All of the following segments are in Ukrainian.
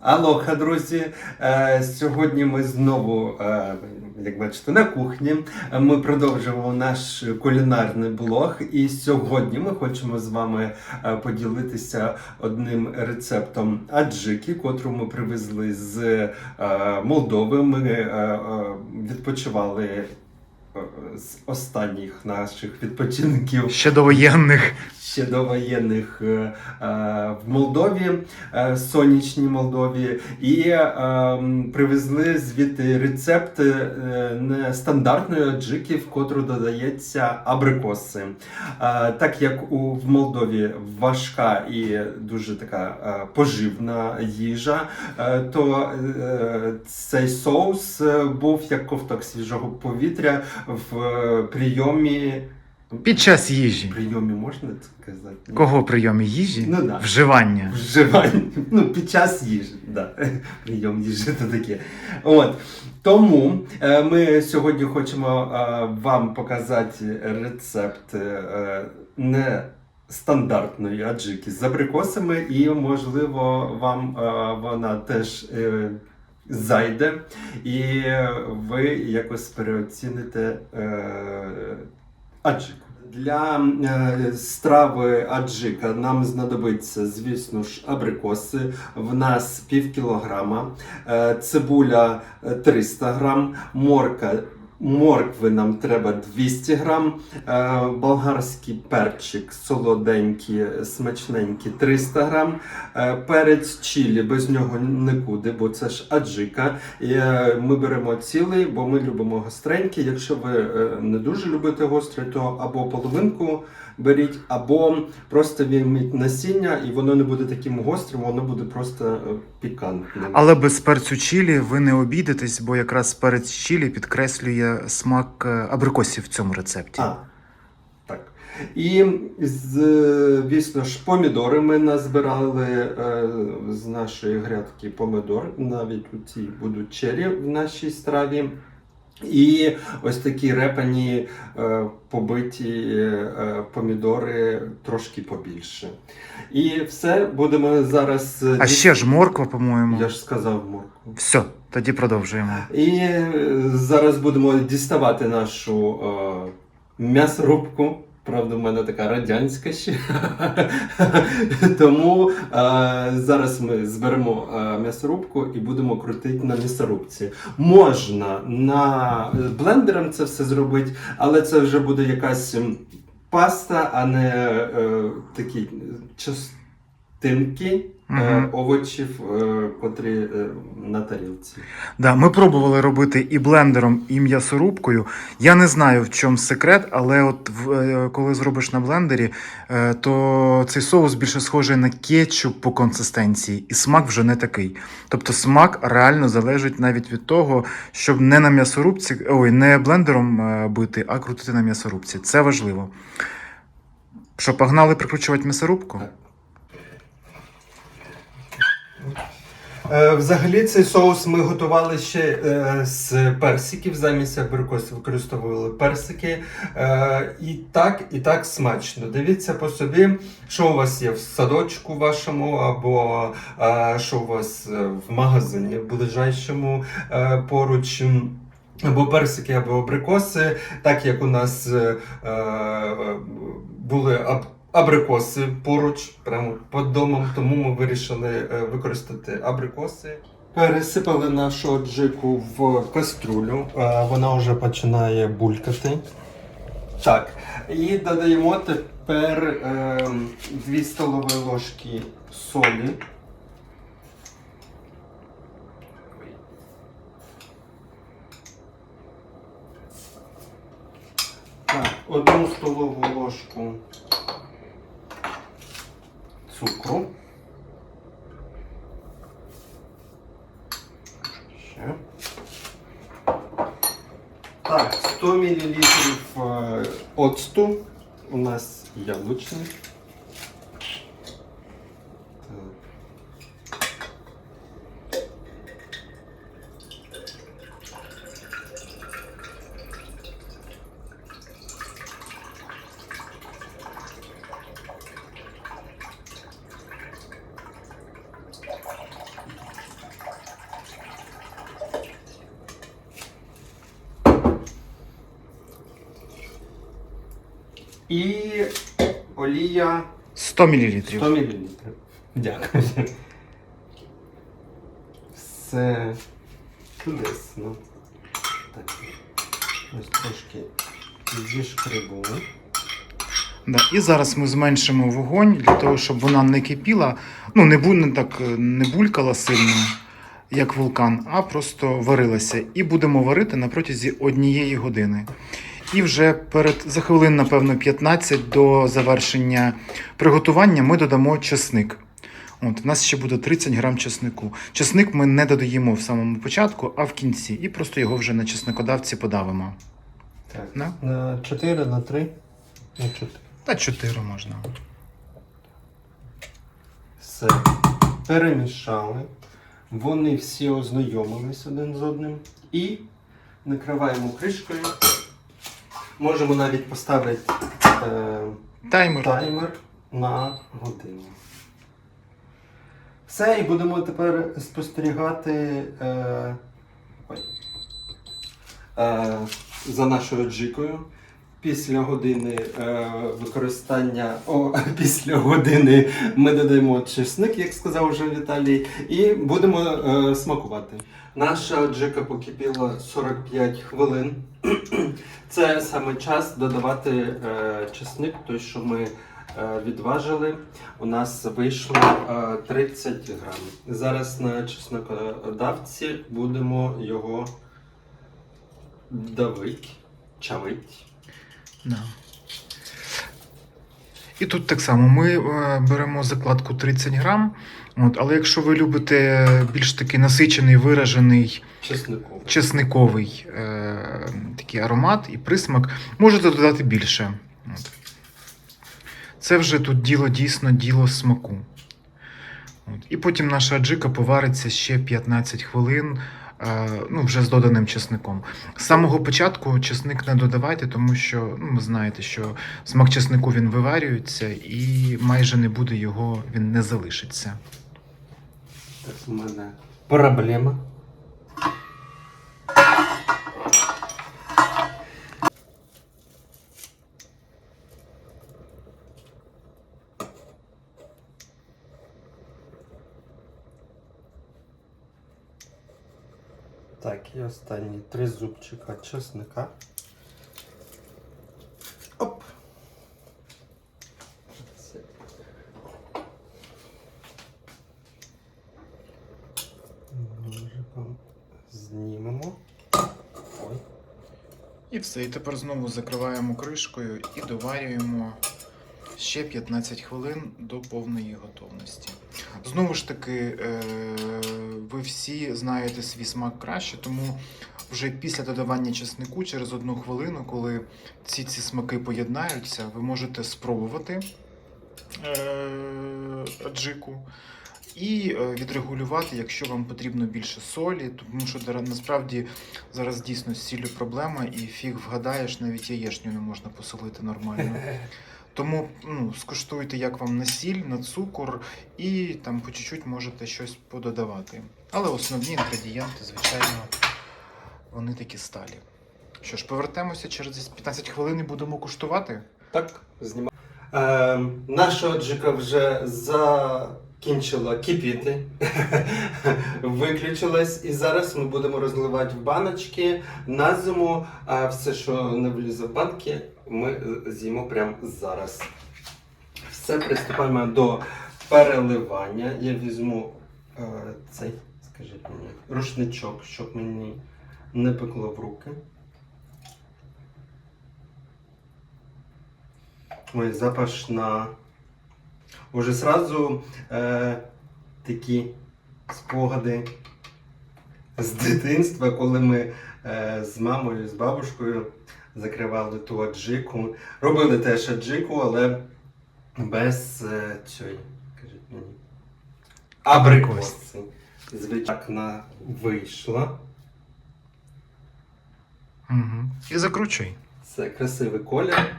Алоха, друзі! Е, Сьогодні ми знову, е, як бачите, на кухні. Ми продовжуємо наш кулінарний блог. І сьогодні ми хочемо з вами е, поділитися одним рецептом аджики, котру ми привезли з Молдови. Ми відпочивали. З останніх наших відпочинків Ще довоєнних. ще до воєнних е, е, в Молдові, е, сонячній Молдові, і е, привезли звідти рецепт е, нестандартної аджики, в котру додається абрикоси. Е, так як у в Молдові важка і дуже така е, поживна їжа, е, то е, цей соус е, був як ковток свіжого повітря в е, прийомі. Під час їжі. Прийомі можна це казати? Кого прийомі їжі? Ну да. Вживання. Вживання. Ну, під час їжі. Да. Прийом їжі це таке. От. Тому е, ми сьогодні хочемо е, вам показати рецепт не стандартної аджики з абрикосами, і, можливо, вам вона теж. Зайде, і ви якось переоціните е, аджику. Для е, страви аджика нам знадобиться, звісно ж, абрикоси. В нас пів кілограма, е, цибуля е, 300 грам, морка. Моркви нам треба 200 грам, е, болгарський перчик солоденький, смачненький 300 грам, е, перець чилі, без нього нікуди, бо це ж аджика. І, е, ми беремо цілий, бо ми любимо гостренький. Якщо ви не дуже любите гостре, то або половинку беріть, або просто візьміть насіння, і воно не буде таким гострим, воно буде просто е, пікантним. Але без перцю чілі ви не обійдетесь, бо якраз перець чілі підкреслює смак е, абрикосів в цьому рецепті. А, так. І, звісно ж, помідори ми назбирали е, з нашої грядки помидор. Навіть у цій будуть чері в нашій страві. І ось такі репані е, побиті е, помідори трошки побільше. І все, будемо зараз. е, А ще ж морква, по-моєму. Я ж сказав моркву. Все, тоді продовжуємо. І е, зараз будемо діставати нашу е, м'ясорубку. Правда, в мене така радянська ще. Тому е, зараз ми зберемо е, м'ясорубку і будемо крутити на м'ясорубці. Можна на блендером це все зробити, але це вже буде якась паста, а не е, такі частинки Мгм. овочів, е, котрі е, на тарілці. Да, ми пробували робити і блендером, і м'ясорубкою. Я не знаю, в чому секрет, але от коли зробиш на блендері, то цей соус більше схожий на кетчуп по консистенції, і смак вже не такий. Тобто смак реально залежить навіть від того, щоб не на м'ясорубці, ой, не блендером бити, а крутити на м'ясорубці. Це важливо. Що, погнали прикручувати м'ясорубку? Так. Взагалі цей соус ми готували ще е, з персиків. Замість абрикосів використовували персики. Е, і так, і так смачно. Дивіться по собі, що у вас є в садочку вашому, або е, що у вас е, в магазині в ближайшому е, поруч. Або персики, або абрикоси, так як у нас е, е, були абрикоси поруч, прямо під домом, тому ми вирішили е, використати абрикоси. Пересипали нашу джику в каструлю, е, вона вже починає булькати. Так, і додаємо тепер е, 2 столові ложки солі. Так, одну столову ложку цукру. Ще. Так, 100 мл е, оцту. У нас яблучний. Так. І олія 100 мл. 100 мл. Дякую. Все чудесно. Так. Ось трошки зішкребу. Да. І зараз ми зменшимо вогонь для того, щоб вона не кипіла, ну не, бу, не так не булькала сильно, як вулкан, а просто варилася. І будемо варити на протязі однієї години. І вже перед за хвилин, напевно, 15 до завершення приготування ми додамо чесник. От, у нас ще буде 30 грам чеснику. Чесник ми не додаємо в самому початку, а в кінці. І просто його вже на чесникодавці подавимо. Так. Да? На 4, на 3. На 4. Та 4 можна. Все. Перемішали. Вони всі ознайомились один з одним. І накриваємо кришкою. Можемо навіть поставити е, Таймер. таймер на годину. Все, і будемо тепер спостерігати е, ой, е, за нашою джикою. Після години е, використання, о, після години ми додаємо чесник, як сказав вже Віталій, і будемо е, смакувати. Наша джика покипіла 45 хвилин. Це саме час додавати е, чесник, той, що ми е, відважили. У нас вийшло е, 30 грам. Зараз на чеснокодавці будемо його давити, чавити. Да. І тут так само ми е, беремо закладку 30 грам. От, але якщо ви любите більш такий насичений, виражений Чеснику. чесниковий е, такий аромат і присмак, можете додати більше. От. Це вже тут діло дійсно діло смаку. От. І потім наша аджика повариться ще 15 хвилин. Е, Ну, вже з доданим чесником. З самого початку чесник не додавайте, тому що ну, ви знаєте, що смак чеснику він виварюється і майже не буде його, він не залишиться. Так, у мене проблема. Так, і останні три зубчика чесника. Оп. Знімемо. Ой. І все. І тепер знову закриваємо кришкою і доварюємо ще 15 хвилин до повної готовності. Знову ж таки, е, ви всі знаєте свій смак краще, тому вже після додавання чеснику, через одну хвилину, коли ці ці смаки поєднаються, ви можете спробувати е, аджику. І е, відрегулювати, якщо вам потрібно більше солі, тому що насправді зараз дійсно з сіллю проблема, і фіг вгадаєш, навіть яєчню не можна посолити нормально. Тому ну, скуштуйте, як вам на сіль, на цукор, і там по чуть-чуть можете щось пододавати. Але основні інгредієнти, звичайно, вони такі сталі. Що ж, повертаємося через 15 хвилин і будемо куштувати. Так, знімаю. Е, наша джика вже закінчила кипіти, виключилась, і зараз ми будемо розливати в баночки на зиму, а все, що не влізе в банки, ми з'їмо прямо зараз. Все, приступаємо до переливання. Я візьму е, цей, скажіть мені, рушничок, щоб мені не пекло в руки. Ой, запашна. Уже сразу е, такі спогади з дитинства, коли ми е, з мамою, з бабушкою закривали ту аджику. Робили теж аджику, але без е, цієї, кажіть мені. Абрикоси. Звичайно, вийшла. Угу. І закручуй. Це красивий колір.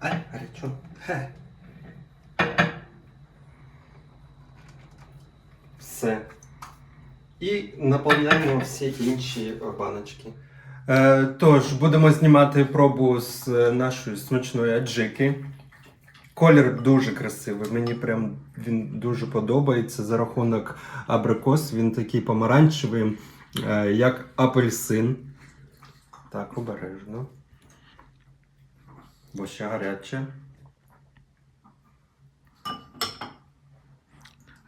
Так, ай. Хе. Все. І наповняємо всі інші баночки. Е, тож, будемо знімати пробу з е, нашої смачної аджики. Колір дуже красивий. Мені прям він дуже подобається за рахунок абрикос. Він такий помаранчевий, е, як апельсин. Так, обережно. Бо ще гаряче.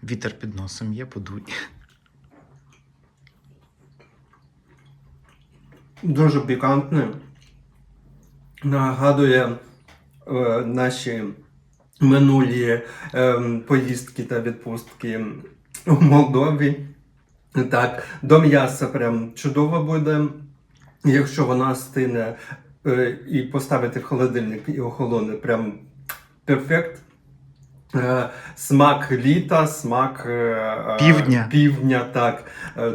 Вітер під носом є, подуй. Дуже пікантне. Нагадує е, наші минулі е, поїздки та відпустки у Молдові. Так, до м'яса прям чудово буде. Якщо вона стине е, і поставити в холодильник і охолоне, прям перфект. Е, Смак літа, смак е, е, Півдня. півдня, так.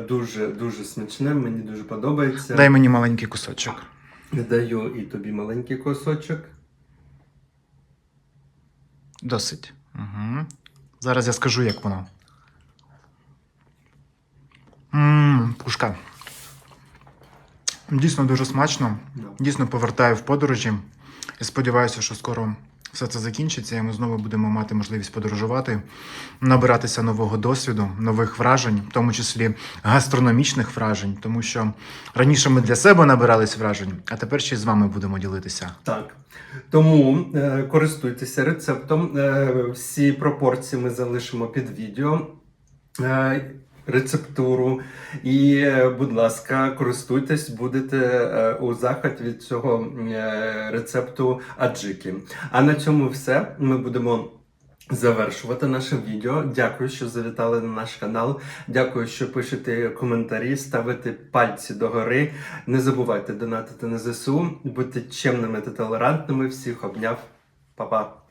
Дуже дуже смачне, мені дуже подобається. Дай мені маленький кусочок. Даю і тобі маленький кусочок. Досить. Угу. Зараз я скажу, як воно. Ммм, пушка. Дійсно дуже смачно. Дійсно повертаю в подорожі. Я сподіваюся, що скоро все це закінчиться, і ми знову будемо мати можливість подорожувати, набиратися нового досвіду, нових вражень, в тому числі гастрономічних вражень, тому що раніше ми для себе набирались вражень, а тепер ще й з вами будемо ділитися. Так. Тому е, користуйтеся рецептом. Е, всі пропорції ми залишимо під відео. Е, рецептуру. І, е, будь ласка, користуйтесь, будете е, у захваті від цього е, рецепту аджики. А на цьому все. Ми будемо. Завершувати наше відео. Дякую, що завітали на наш канал. Дякую, що пишете коментарі, ставите пальці догори. Не забувайте донатити на ЗСУ, будьте чемними та толерантними. Всіх обняв. Па-па.